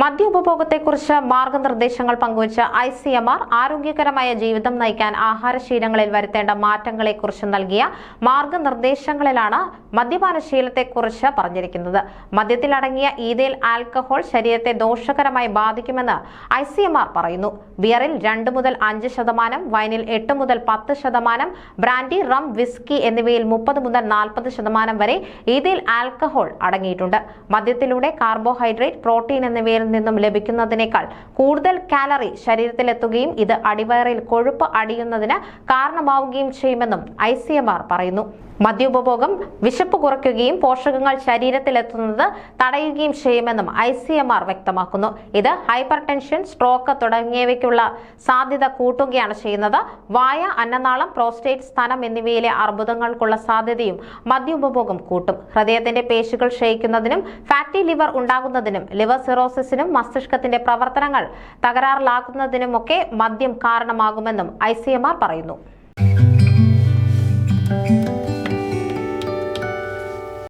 മദ്യ ഉപഭോഗത്തെക്കുറിച്ച് മാർഗനിർദ്ദേശങ്ങൾ പങ്കുവച്ച ഐ സി എം ആർ ആരോഗ്യകരമായ ജീവിതം നയിക്കാൻ ആഹാരശീലങ്ങളിൽ വരുത്തേണ്ട മാറ്റങ്ങളെക്കുറിച്ച് നൽകിയ മാർഗനിർദ്ദേശങ്ങളിലാണ് മദ്യപാനശീലത്തെക്കുറിച്ച് പറഞ്ഞിരിക്കുന്നത്. മദ്യത്തിലടങ്ങിയ ഈതയിൽ ആൽക്കഹോൾ ശരീരത്തെ ദോഷകരമായി ബാധിക്കുമെന്ന് ഐ സി എം ആർ പറയുന്നു. ബിയറിൽ രണ്ട് മുതൽ അഞ്ച് ശതമാനം വൈനിൽ എട്ട് മുതൽ പത്ത് ശതമാനം ബ്രാൻഡി റം വിസ്കി എന്നിവയിൽ മുപ്പത് മുതൽ നാൽപ്പത് ശതമാനം വരെ ഈതയിൽ ആൽക്കഹോൾ അടങ്ങിയിട്ടുണ്ട്. മദ്യത്തിലൂടെ കാർബോഹൈഡ്രേറ്റ് പ്രോട്ടീൻ എന്നിവയിൽ നിന്നും ലഭിക്കുന്നതിനേക്കാൾ കൂടുതൽ കാലറി ശരീരത്തിലെത്തുകയും ഇത് അടിവയറിൽ കൊഴുപ്പ് അടിയുന്നതിന് കാരണമാവുകയും ചെയ്യുമെന്നും ഐ പറയുന്നു. മദ്യോപഭോഗം വിശപ്പ് കുറയ്ക്കുകയും പോഷകങ്ങൾ ശരീരത്തിലെത്തുന്നത് തടയുകയും ചെയ്യുമെന്നും ഐ സി എം ആർ വ്യക്തമാക്കുന്നു. ഇത് ഹൈപ്പർ ടെൻഷൻ സ്ട്രോക്ക് തുടങ്ങിയവയ്ക്കുള്ള സാധ്യത കൂട്ടുകയാണ് ചെയ്യുന്നത്. വായ അന്നനാളം പ്രോസ്റ്റേറ്റ് സ്തനം എന്നിവയിലെ അർബുദങ്ങൾക്കുള്ള സാധ്യതയും മദ്യോപഭോഗം കൂട്ടും. ഹൃദയത്തിന്റെ പേശികൾ ക്ഷയിക്കുന്നതിനും ഫാറ്റി ലിവർ ഉണ്ടാകുന്നതിനും ലിവർ സിറോസിസിനും മസ്തിഷ്കത്തിന്റെ പ്രവർത്തനങ്ങൾ തകരാറിലാക്കുന്നതിനുമൊക്കെ മദ്യം കാരണമാകുമെന്നും ഐ പറയുന്നു.